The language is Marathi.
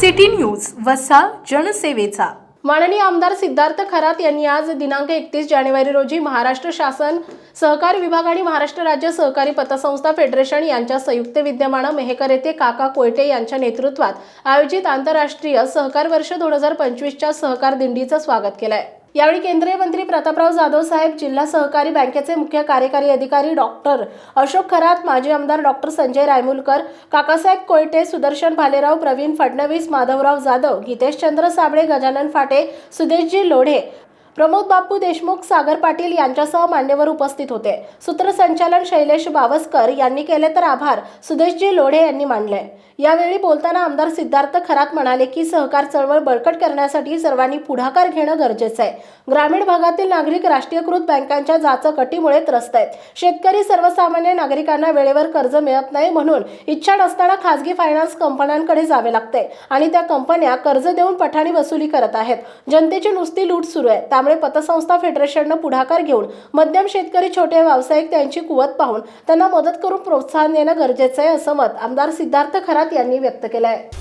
सिटी न्यूज वसा जनसेवेचा. माननीय आमदार सिद्धार्थ खरात यांनी आज दिनांक एकतीस जानेवारी रोजी महाराष्ट्र शासन सहकारी विभाग आणि महाराष्ट्र राज्य सहकारी पतसंस्था फेडरेशन यांच्या संयुक्त विद्यमानं मेहकर येथे काका कोयटे यांच्या नेतृत्वात आयोजित आंतरराष्ट्रीय सहकार वर्ष दोन हजार पंचवीसच्या सहकार दिंडीचं स्वागत केलं आहे यावेळी केंद्रीय मंत्री प्रतापराव जाधव साहेब जिल्हा सहकारी बँकेचे मुख्य कार्यकारी अधिकारी डॉक्टर अशोक खरात माजी आमदार डॉक्टर संजय रायमुलकर काकासाहेब कोयटे सुदर्शन भालेराव प्रवीण फडणवीस माधवराव जाधव गीतेशचंद्र साबळे गजानन फाटे सुदेशजी लोढे प्रमोद बापू देशमुख सागर पाटील यांच्यासह मान्यवर उपस्थित होते. सूत्रसंचालन शैलेश बावस्कर यांनी केले तर आभार सुदेशजी लोढे यांनी मानले. यावेळी बोलताना आमदार सिद्धार्थ खरात म्हणाले की सहकार चळवळ बळकट करण्यासाठी सर्वांनी पुढाकार घेणं गरजेचं आहे. ग्रामीण भागातील नागरिक राष्ट्रीयकृत बँकांच्या जाचकटीमुळे त्रस्त आहेत. शेतकरी सर्वसामान्य नागरिकांना वेळेवर कर्ज मिळत नाही म्हणून इच्छा नसताना खासगी फायनान्स कंपन्यांकडे जावे लागते आणि त्या कंपन्या कर्ज देऊन पठाणी वसुली करत आहेत. जनतेची नुसती लूट सुरू आहे. त्यामुळे पतसंस्था फेडरेशननं पुढाकार घेऊन मध्यम शेतकरी छोटे व्यावसायिक त्यांची कुवत पाहून त्यांना मदत करून प्रोत्साहन देणं गरजेचं आहे असं मत आमदार सिद्धार्थ खरात यांनी व्यक्त केलं आहे